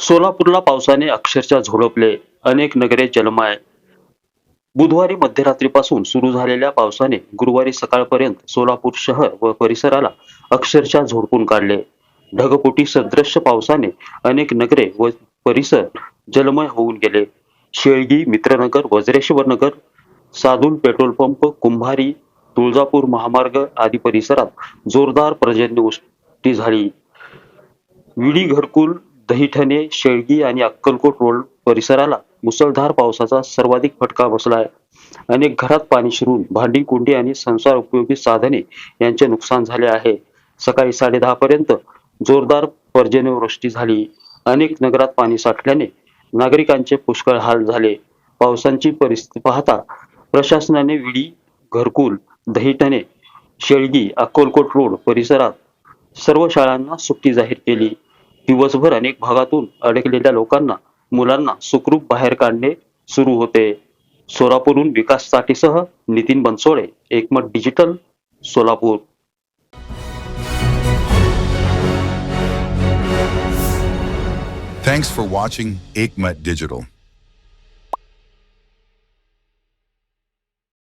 सोलापूरला पावसाने अक्षरशः झोडपले. अनेक नगरे जलमाय. बुधवारी मध्यरात्रीपासून सुरू झालेल्या पावसाने गुरुवारी सकाळपर्यंत सोलापूर शहर व परिसराला अक्षरशः झोडपून काढले. ढगपोटी सदृश्य पावसाने अनेक नगरे व परिसर जलमय होऊन गेले. शेळगी मित्रनगर वज्रेश्वर नगर सादुल पेट्रोल पंप कुंभारी तुळजापूर महामार्ग आदी परिसरात जोरदार पर्जन्यवृष्टी झाली. विडी घरकुल दहिठणे शेळगी आणि अक्कलकोट रोड परिसराला मुसळधार पावसाचा सर्वाधिक फटका बसला आहे अनेक घरात पाणी शिरून भांडी कुंडी आणि संसार उपयोगी साधने यांचे नुकसान झाले आहे. सकाळी साडेदहा पर्यंत जोरदार पर्जन्यवृष्टी झाली. अनेक नगरात पाणी साठल्याने नागरिकांचे पुष्कळ हाल झाले. पावसांची परिस्थिती पाहता प्रशासनाने विडी घरकुल दहिटणे शेळगी अक्कलकोट रोड परिसरात सर्व शाळांना सुट्टी जाहीर केली. दिवसभर अनेक भागातून अडकलेल्या लोकांना मुलांना सुखरूप बाहेर काढणे सुरू होते सोलापूरहून विकास साठीसह Nitin Bansode Ekmat digital Solapur Thanks for watching Aikmat Digital.